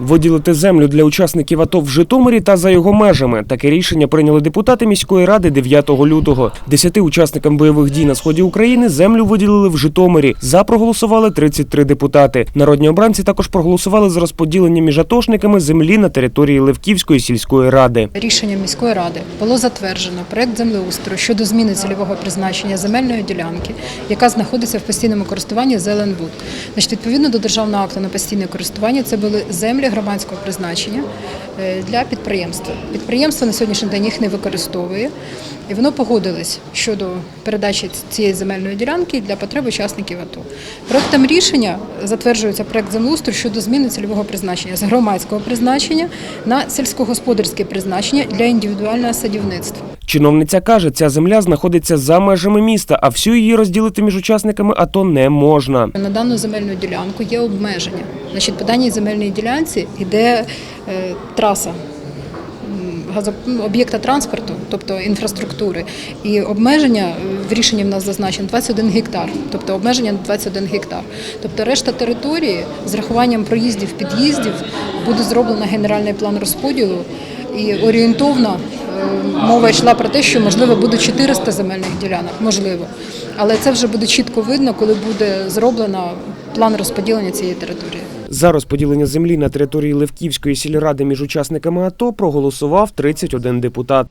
виділити землю для учасників АТО в Житомирі та за його межами. Таке рішення прийняли депутати міської ради 9 лютого. Десяти учасникам бойових дій на сході України землю виділили в Житомирі. За проголосували 33 депутати. Народні обранці також проголосували за розподілення між атошниками землі на території Левківської сільської ради. Рішенням міської ради було затверджено проект землеустрою щодо зміни цільового призначення земельної ділянки, яка знаходиться в постійному користуванні Зеленбуд. Значить, відповідно до державного акту на постійне користування, це були землі громадського призначення е, для підприємства. Підприємство на сьогоднішній день їх не використовує, і воно погодилось щодо передачі цієї земельної ділянки для потреб учасників АТО. Проектом рішення затверджується проект землеустрою щодо зміни цільового призначення з громадського призначення на сільськогосподарське призначення для індивідуального садівництва. Чиновниця каже, ця земля знаходиться за межами міста, а всю її розділити між учасниками АТО не можна. На дану земельну ділянку є обмеження. Значить, по даній земельній ділянці йде е, траса об'єкта транспорту, тобто інфраструктури, і обмеження е, в рішенні в нас зазначено 21 гектар, тобто обмеження на 21 гектар. Тобто решта території з рахуванням проїздів, під'їздів буде зроблено генеральний план розподілу і орієнтовно е, мова йшла про те, що можливо буде 400 земельних ділянок, можливо. Але це вже буде чітко видно, коли буде зроблено план розподілення цієї території. За розподілення землі на території Левківської сільради між учасниками АТО проголосував 31 депутат.